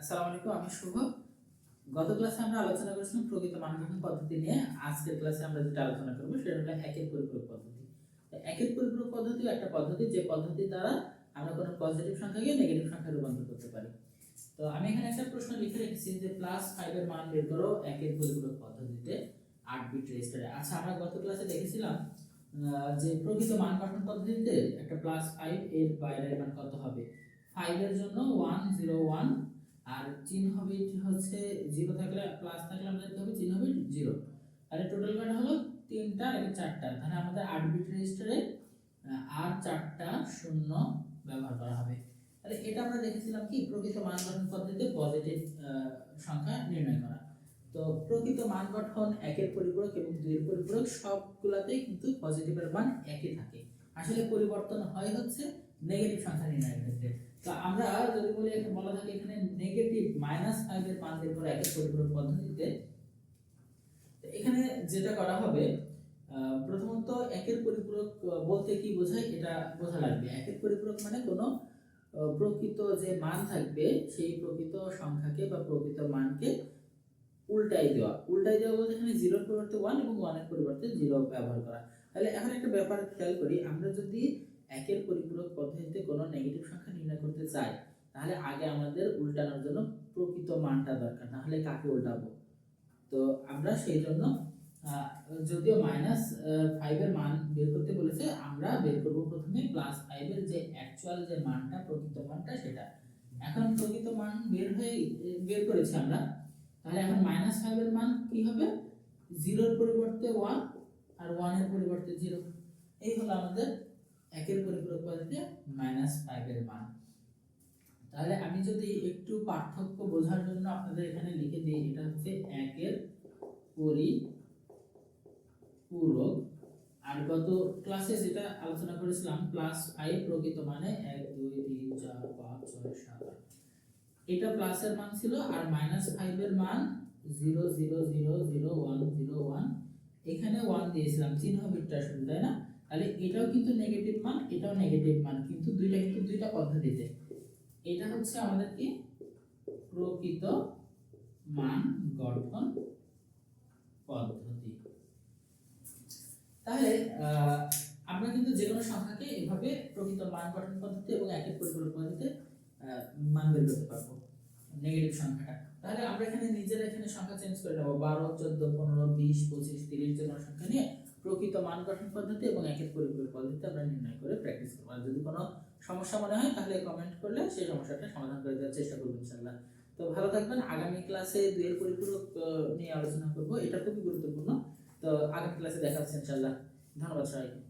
আসসালামু আলাইকুম, আমি শুভ। গত ক্লাসে আমরা আলোচনা করেছিলাম প্রকৃত মানগঠন পদ্ধতি নিয়ে। আজকের ক্লাসে আমরা যেটা আলোচনা করব সেটা হলো একের পরিপূরক পদ্ধতি। একের পরিপূরক পদ্ধতি একটা পদ্ধতি, যে পদ্ধতি দ্বারা আমরা কোনো পজিটিভ সংখ্যাকে নেগেটিভ সংখ্যায় রূপান্তর করতে পারি। তো আমি এখানে একটা প্রশ্ন লিখে রেখেছি যে প্লাস ফাইভের মান বের করো একের পরিপূরক পদ্ধতিতে, আট বিট রেজিস্টারে আচ্ছা আমরা গত ক্লাসে দেখেছিলাম যে প্রকৃত মান গঠন পদ্ধতিতে একটা প্লাস ফাইভ এর বাইরের মান কত হবে? ফাইভের জন্য ওয়ান জিরো ওয়ান আর চিহ্ন বিট হচ্ছে জিরো থাকলে প্লাস থাকলে আমাদের হবে? চিহ্ন বিট জিরো আর টোটাল কয়টা হলো তিনটা এটা চারটা। তাহলে আমাদের আট বিট রেজিস্টারে আর চারটা শূন্য ব্যবহার করা হবে। তাহলে এটা আমরা দেখেছিলাম কি? প্রকৃত মান গঠন পদ্ধতিতে পজিটিভ সংখ্যা নির্ণয় করা। তো প্রকৃত মান গঠন একের পরিপূরক এবং দুইয়ের পরিপূরক সবগুলাতেই কিন্তু পজিটিভের মান একই থাকে। আসলে পরিবর্তন হয় হচ্ছে নেগেটিভ সংখ্যা নির্ণয়ের ক্ষেত্রে। তো আমরা যদি বলি, এখানে বলা থাকে এখানে নেগেটিভ মাইনাস ফাইভ এর মান বের করে একের পরিপূরক পদ্ধতিতে। এখানে যেটা করা হবে প্রথমত একের পরিপূরক বলতে কি বোঝায় এটা বোঝা লাগবে। একের পরিপূরক মানে কোনো প্রকৃত যে মান থাকবে, সেই প্রকৃত সংখ্যাকে বা প্রকৃত মানকে উল্টাই দেওয়া। উল্টাই দেওয়া বলতে এখানে জিরোর পরিবর্তে ওয়ান এবং ওয়ানের পরিবর্তে জিরো ব্যবহার করা। তাহলে এখন একটা ব্যাপার খেয়াল করি, আমরা যদি একের পরিপূরক পদ্ধতিতে কোনো নেগেটিভ সংখ্যা নির্ণয় করতে চাই তাহলে আগে আমাদের উল্টানোর জন্য প্রকৃত মানটা দরকার তাহলে কাকে উল্টাবো? তো আমরা সেই জন্য যদিও মাইনাস ফাইভের মান বের করতে বলেছে, আমরা বের করব প্রথমে প্লাস ফাইভের যে অ্যাকচুয়াল যে মানটা, প্রকৃত মানটা সেটা। এখন প্রকৃত মান বের হয়ে, বের করেছি আমরা, তাহলে এখন মাইনাস ফাইভের মান কি হবে? জিরোর পরিবর্তে ওয়ান আর ওয়ানের পরিবর্তে জিরো এই হলো আমাদের একের পরিপূরক পদ্ধতিতে মাইনাস ফাইভের মান। তাহলে আমি যদি একটু পার্থক্য বোঝার জন্য আপনাদের এখানে লিখে দিই, এটা হচ্ছে একের পরিপূরক। আর গত ক্লাসে যেটা আলোচনা করেছিলাম প্লাস ফাইভ প্রকৃত মানে এক, দুই, তিন, চার, পাঁচ, ছয়, সাত, আট। এটা প্লাসের মান ছিল আর মাইনাস ফাইভের মান zero zero zero zero one zero one এখানে ওয়ান দিয়েছিলাম, চিহ্ন বিটটা শুধু, তাই না? তাহলে এটাও কিন্তু নেগেটিভ মান এটাও নেগেটিভ মান কিন্তু দুইটা কিন্তু দুইটা পদ্ধতিতে। এটা হচ্ছে আমাদের কি? প্রকৃত মান গঠন পদ্ধতি। তাহলে আমরা কিন্তু যে কোনো সংখ্যাকে এভাবে প্রকৃত মান গঠন পদ্ধতি এবং একের পরিপূরক পদ্ধতিতে মান বের করতে পারব নেগেটিভ সংখ্যাটা। তাহলে আমরা এখানে নিজেরা এখানে সংখ্যা চেঞ্জ করে নেব। বারো, চোদ্দ, পনেরো, বিশ, পঁচিশ, তিরিশ যে কোনো সংখ্যা নিয়ে প্রকৃত মান গঠন পদ্ধতি এবং একের পরিপূরক পদ্ধতি আমরা নির্ণয় করে প্র্যাকটিস করব। আর যদি কোনো সমস্যা মনে হয়, তাহলে কমেন্ট করলে সেই সমস্যাটা সমাধান করে দেওয়ার চেষ্টা করব ইনশাল্লাহ তো ভালো থাকবেন। আগামী ক্লাসে দুয়ের পরিপূরক নিয়ে আলোচনা করব। এটা খুবই গুরুত্বপূর্ণ। তো আগামী ক্লাসে দেখা হচ্ছে ইনশাল্লাহ ধন্যবাদ সবাইকে।